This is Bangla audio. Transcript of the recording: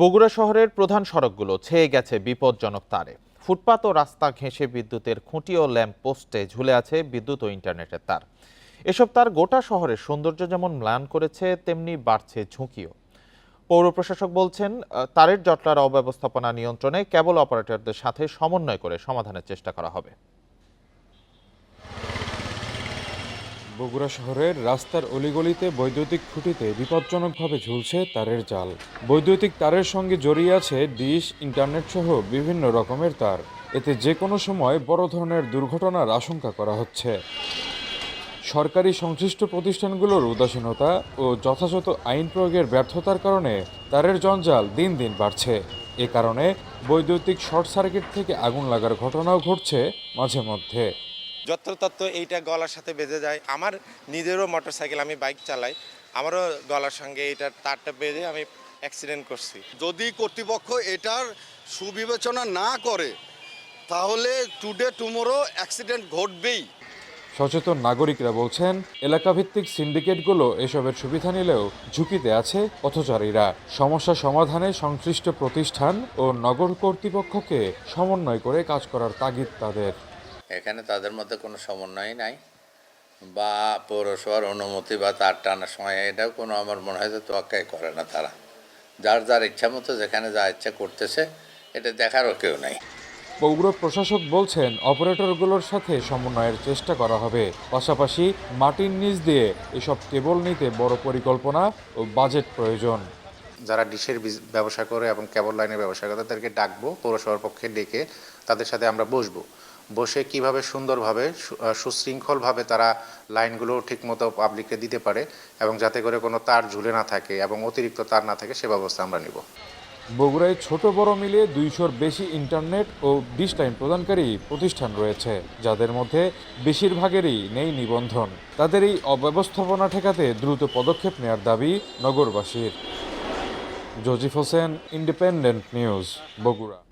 বগুড়া শহরের প্রধান সড়কগুলো ছেয়ে গেছে বিপজ্জনক তারে। ফুটপাত ও রাস্তা ঘেঁষে বিদ্যুতের খুঁটি ও ল্যাম্প পোস্টে ঝুলে আছে বিদ্যুৎ ও ইন্টারনেটের তার। এসব তার গোটা শহরের সৌন্দর্য যেমন ম্লান করেছে, তেমনি বাড়ছে ঝুঁকিও। পৌর প্রশাসক বলছেন তারের জটলার অব্যবস্থাপনা নিয়ন্ত্রণে কেবল অপারেটরদের সাথে সমন্বয় করে সমাধানের চেষ্টা করা হবে। বগুড়া শহরের রাস্তার অলিগলিতে বৈদ্যুতিক খুঁটিতে বিপজ্জনকভাবে ঝুলছে তারের জাল। বৈদ্যুতিক তারের সঙ্গে জড়িয়ে আছে ডিশ ইন্টারনেট সহ বিভিন্ন রকমের তার। এতে যে কোনো সময় বড় ধরনের দুর্ঘটনার আশঙ্কা করা হচ্ছে। সরকারি সংশ্লিষ্ট প্রতিষ্ঠানগুলোর উদাসীনতা ও যথাযথ আইন প্রয়োগের ব্যর্থতার কারণে তারের জঞ্জাল দিন দিন বাড়ছে। এ কারণে বৈদ্যুতিক শর্ট সার্কিট থেকে আগুন লাগার ঘটনাও ঘটছে মাঝে মধ্যে। যত্রতত্ত্ব এইটা গলার সাথে বেঁধে যায়। আমার নিজেরও মোটরসাইকেল আমি বাইক চালাই। আমারও গলার সঙ্গে এটার তারটা বেঁধে আমি অ্যাক্সিডেন্ট করছি। যদি কর্তৃপক্ষ এটার সুবিবেচনা না করে তাহলে টুডে টুমোরো অ্যাক্সিডেন্ট ঘটবেই। সচেতন নাগরিকরা বলছেন এলাকাভিত্তিক সিন্ডিকেটগুলো এসবের সুবিধা নিলেও ঝুঁকিতে আছে পথচারীরা। সমস্যা সমাধানে সংশ্লিষ্ট প্রতিষ্ঠান ও নগর কর্তৃপক্ষকে সমন্বয় করে কাজ করার তাগিদ তাদের। এখানে তাদের মধ্যে কোনো সমন্বয় নাই বা পৌরসভার অনুমতি বা তার টানার সময় এটাও কোনো আমার মনে হয় যে তোয়াক্কাই করে না তারা। যার যার ইচ্ছা মতো যেখানে যা ইচ্ছা করতেছে এটা দেখারও কেউ নাই। পৌর প্রশাসক বলছেন অপারেটরগুলোর সাথে সমন্বয়ের চেষ্টা করা হবে। পাশাপাশি মাটির নিচ দিয়ে এসব কেবল নিতে বড় পরিকল্পনা ও বাজেট প্রয়োজন। যারা ডিশের ব্যবসা করে এবং কেবল লাইনের ব্যবসা করে তাদেরকে ডাকবো পৌরসভার পক্ষে ডেকে তাদের সাথে আমরা বসবো। বসে কীভাবে সুন্দরভাবে সুশৃঙ্খলভাবে তারা লাইনগুলো ঠিকমতো পাবলিককে দিতে পারে এবং যাতে করে কোনো তার ঝুলে না থাকে এবং অতিরিক্ত তার না থাকে সে ব্যবস্থা আমরা নিব। বগুড়ায় ছোট বড় মিলিয়ে দুইশোর বেশি ইন্টারনেট ও ডিশ লাইন প্রদানকারী প্রতিষ্ঠান রয়েছে, যাদের মধ্যে বেশিরভাগেরই নেই নিবন্ধন। তাদের এই অব্যবস্থাপনা ঠেকাতে দ্রুত পদক্ষেপ নেয়ার দাবি নগরবাসীর। জজিফ হোসেন ইন্ডিপেন্ডেন্ট নিউজ বগুড়া।